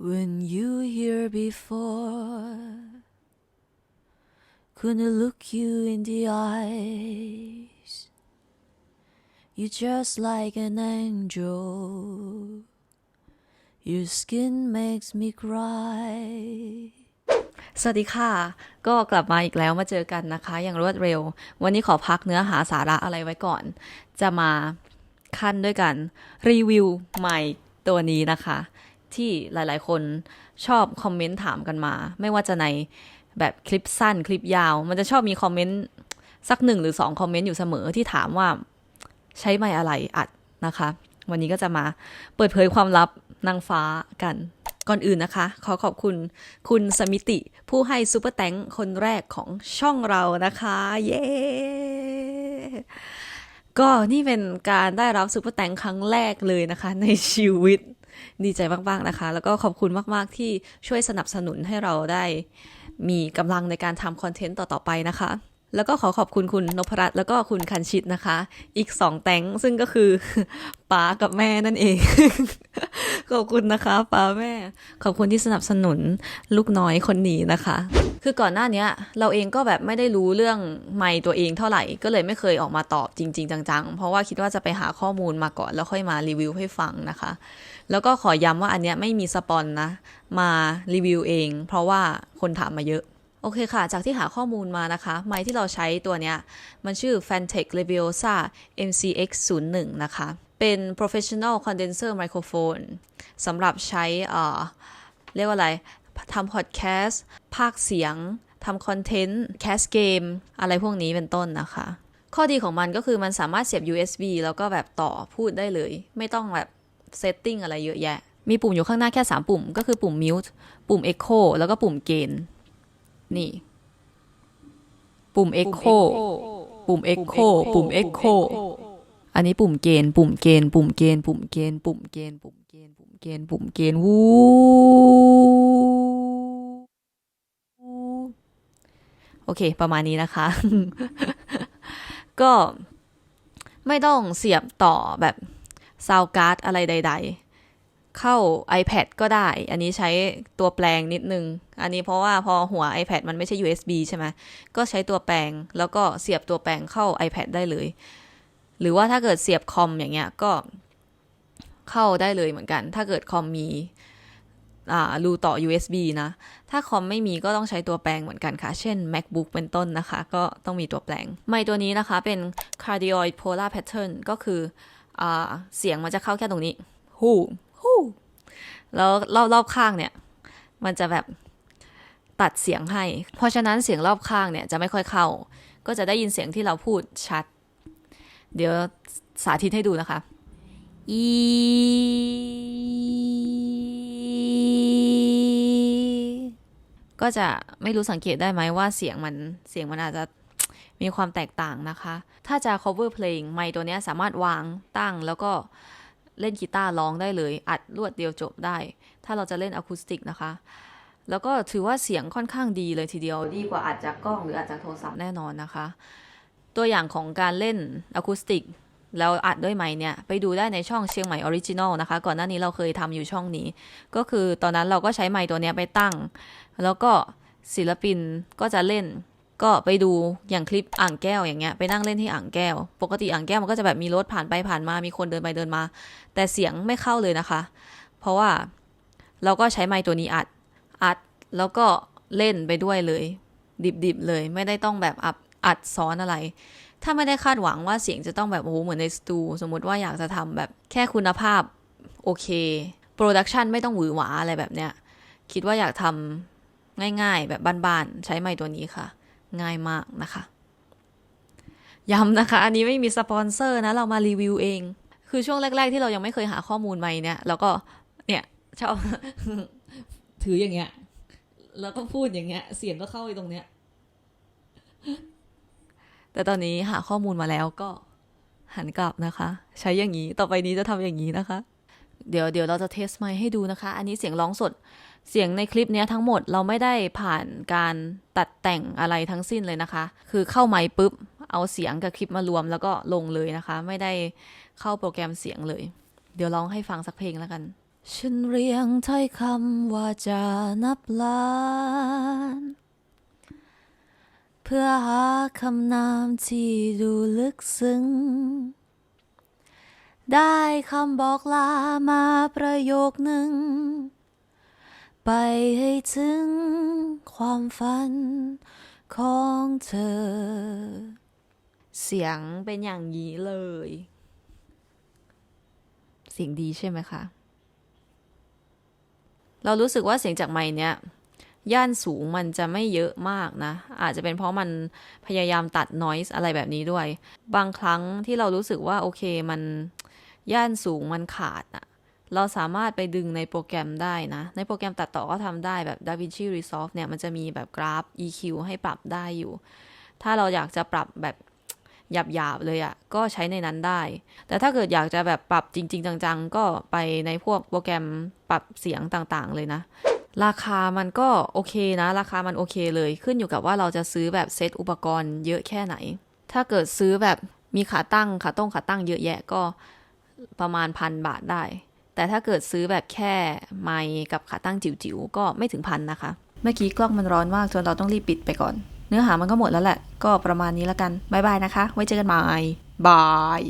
When you here before, couldn't look you in the eyes. you just like an angel. Your skin makes me cry. สวัสดีค่ะ ก็กลับมาอีกแล้วมาเจอกันนะคะ อย่างรวดเร็ว วันนี้ขอพักเนื้อหาสาระอะไรไว้ก่อน จะมาขั้นด้วยกัน รีวิวใหม่ตัวนี้นะคะ ที่หลายๆ คนชอบคอมเมนต์ถามกันมา ไม่ว่าจะในแบบคลิปสั้นคลิปยาว มันจะชอบมีคอมเมนต์สักหนึ่งหรือสองคอมเมนต์อยู่เสมอที่ถามว่าใช้ไมค์อะไรอัดนะคะ วันนี้ก็จะมาเปิดเผยความลับนางฟ้ากัน ก่อนอื่นนะคะ ขอขอบคุณคุณสมิติผู้ให้ซูเปอร์แตงคนแรกของช่องเรานะคะ เย้ก็นี่เป็นการได้รับซูเปอร์แตงครั้งแรกเลยนะคะ ในชีวิต ดีใจมากๆนะคะ แล้วก็ขอบคุณมาก ๆ ที่ช่วยสนับสนุนให้เราได้มีกำลังในการทำคอนเทนต์ต่อ ๆ ไปนะคะ แล้วก็ขอขอบคุณคุณนพรัตน์แล้วก็คุณคันชิตนะคะ อีกสองแตงซึ่งก็คือป้ากับแม่นั่นเอง ขอบคุณนะคะป้าแม่ ขอบคุณที่สนับสนุนลูกน้อยคนนี้นะคะ คือก่อนหน้านี้เราเองก็แบบไม่ได้รู้เรื่องไมค์ตัวเองเท่าไหร่ ก็เลยไม่เคยออกมาตอบจริง ๆ จังๆ เพราะว่าคิดว่าจะไปหาข้อมูลมาก่อนแล้วค่อยมารีวิวให้ฟังนะคะ แล้วก็ขอย้ำว่าอันเนี้ยไม่มีสปอนนะมารีวิวเอง เพราะว่าคนถามมาเยอะโอเคค่ะ จากที่หาข้อมูลมานะคะ ไมค์ที่เราใช้ตัวเนี้ย มันชื่อ Fantech Leviosa MCX 0 1 นะคะ เป็น professional condenser microphone สำหรับใช้เอ่อเรียกว่าอะไรทำพอดแคสต์ภาคเสียงทำคอนเทนต์แคสเกม อะไรพวกนี้เป็นต้นนะคะ ข้อดีของมันก็คือมันสามารถเสียบ USB แล้วก็แบบต่อพูดได้เลย ไม่ต้องแบบเซตติ้งอะไรเยอะแยะ มีปุ่มอยู่ข้างหน้าแค่ 3 ปุ่ม ก็คือปุ่ม mute ปุ่ม echo แล้วก็ปุ่ม gain นี่ ปุ่ม echo ปุ่ม echo ปุ่ม echo อันนี้ปุ่มเกณฑ์ปุ่มเกณฑ์ปุ่มเกณฑ์ปุ่มเกณฑ์ปุ่มเกณฑ์ปุ่มเกณฑ์ปุ่มเกณฑ์ปุ่มเกณฑ์วูโอเค ประมาณนี้นะคะ ก็ไม่ต้องเสียบต่อแบบซาวการ์ดอะไรใด ๆ เข้า iPad ก็ได้ อันนี้ใช้ตัวแปลงนิดนึง อันนี้เพราะว่าพอหัว iPad มันไม่ใช่ USB ใช่ไหมก็ใช้ตัวแปลงแล้วก็เสียบตัวแปลงเข้า iPad ได้เลย หรือว่าถ้าเกิดเสียบคอมอย่างเงี้ยก็เข้าได้เลยเหมือนกัน ถ้าเกิดคอมมีอ่ารูต่อ USB นะ ถ้าคอมไม่มีก็ต้องใช้ตัวแปลงเหมือนกันค่ะ เช่น MacBook เป็นต้นนะคะ ก็ต้องมีตัวแปลง ไมค์ตัวนี้นะคะเป็น cardioid polar pattern ก็คืออ่าเสียงมันจะเข้าแค่ตรงนี้ ฮู้ฮู้แล้วรอบรอบข้างเนี่ย มันจะแบบตัดเสียงให้ เพราะฉะนั้นเสียงรอบข้างเนี่ยจะไม่ค่อยเข้า ก็จะได้ยินเสียงที่เราพูดชัด เดี๋ยวสาธิตให้ดูนะคะอีก็จะไม่รู้สังเกตได้ไหมว่าเสียงมันเสียงมันอาจจะมีความแตกต่างนะคะ ถ้าจะ cover เพลงไมค์ตัวนี้สามารถวางตั้งแล้วก็เล่นกีตาร์ร้องได้เลย อัดรวดเดียวจบได้ ถ้าเราจะเล่นอะคูสติกนะคะ แล้วก็ถือว่าเสียงค่อนข้างดีเลยทีเดียว ดีกว่าอัดจากกล้องหรืออัดจากโทรศัพท์แน่นอนนะคะ ตัวอย่างของการเล่นอะคูสติกแล้วอัดด้วยไมค์เนี่ย ไปดูได้ในช่องเชียงใหม่ออริจินอลนะคะ ก่อนหน้านี้เราเคยทำอยู่ช่องนี้ ก็คือตอนนั้นเราก็ใช้ไมค์ตัวเนี้ยไปตั้ง แล้วก็ศิลปินก็จะเล่น ก็ไปดูอย่างคลิปอ่างแก้วอย่างเงี้ย ไปนั่งเล่นที่อ่างแก้ว ปกติอ่างแก้วมันก็จะแบบมีรถผ่านไปผ่านมา มีคนเดินไปเดินมา แต่เสียงไม่เข้าเลยนะคะ เพราะว่าเราก็ใช้ไมค์ตัวนี้อัด อัด แล้วก็เล่นไปด้วยเลย ดิบๆเลย ไม่ได้ต้องแบบอัด อัดซ้อนอะไร ถ้าไม่ได้คาดหวังว่าเสียงจะต้องแบบโอ้โหเหมือนในสตูสมมติว่าอยากจะทำแบบแค่คุณภาพโอเคโปรดักชันไม่ต้องหวือหวาอะไรแบบเนี้ยคิดว่าอยากทำง่ายๆ แบบบ้านๆ ใช้ไมค์ตัวนี้ค่ะ ง่ายมากนะคะ ย้ำนะคะ อันนี้ไม่มีสปอนเซอร์นะ เรามารีวิวเอง คือช่วงแรก ๆ ที่เรายังไม่เคยหาข้อมูลใหม่เนี่ยเราก็เนี่ยชอบถืออย่างเงี้ย แล้วก็พูดอย่างเงี้ย เสียงก็เข้าไปตรงเนี้ย แต่ตอนนี้หาข้อมูลมาแล้วก็หันกลับนะคะ ใช้อย่างนี้ต่อไปนี้จะทำอย่างนี้นะคะ เดี๋ยวเดี๋ยวเราจะเทสไมค์ให้ดูนะคะ อันนี้เสียงร้องสดเสียงในคลิปเนี้ยทั้งหมดเราไม่ได้ผ่านการตัดแต่งอะไรทั้งสิ้นเลยนะคะ คือเข้าไมค์ปุ๊บ เอาเสียงกับคลิปมารวมแล้วก็ลงเลยนะคะ ไม่ได้เข้าโปรแกรมเสียงเลย เดี๋ยวร้องให้ฟังสักเพลงแล้วกัน ฉันเรียงถ้อยคำว่าจะนับล้าน เพื่อหาคำนามที่ดูลึกซึ้ง ได้คำบอกลามาประโยคหนึ่ง ไปให้ถึงความฝันของเธอ เสียงเป็นอย่างนี้เลย เสียงดีใช่ไหมคะ เรารู้สึกว่าเสียงจากไมค์เนี้ย ย่านสูงมันจะไม่เยอะมากนะ อาจจะเป็นเพราะมันพยายามตัด noise อะไรแบบนี้ด้วย บางครั้งที่เรารู้สึกว่าโอเคมันย่านสูงมันขาดอะเราสามารถไปดึงในโปรแกรมได้นะ ในโปรแกรมตัดต่อก็ทำได้แบบ DaVinci Resolve เนี่ย มันจะมีแบบกราฟ EQ ให้ปรับได้อยู่ ถ้าเราอยากจะปรับแบบหยาบๆเลยอะ่ะ ก็ใช้ในนั้นได้ แต่ถ้าเกิดอยากจะแบบปรับจริง ๆ จังๆ ก็ไปในพวกโปรแกรมปรับเสียงต่างๆ เลยนะ ราคามันก็โอเคนะ ราคามันโอเคเลยขึ้นอยู่กับว่าเราจะซื้อแบบเซตอุปกรณ์เยอะแค่ไหน ถ้าเกิดซื้อแบบมีขาตั้งขาต้งขาตั้งเยอะแยะก็ประมาณพันบาทได้ แต่ถ้าเกิดซื้อแบบแค่ไมค์กับขาตั้งจิ๋วๆก็ไม่ถึงพันนะคะ เมื่อกี้กล้องมันร้อนมากจนเราต้องรีบปิดไปก่อน เนื้อหามันก็หมดแล้วแหละ ก็ประมาณนี้แล้วกันบายบายนะคะ ไว้เจอกันใหม่บาย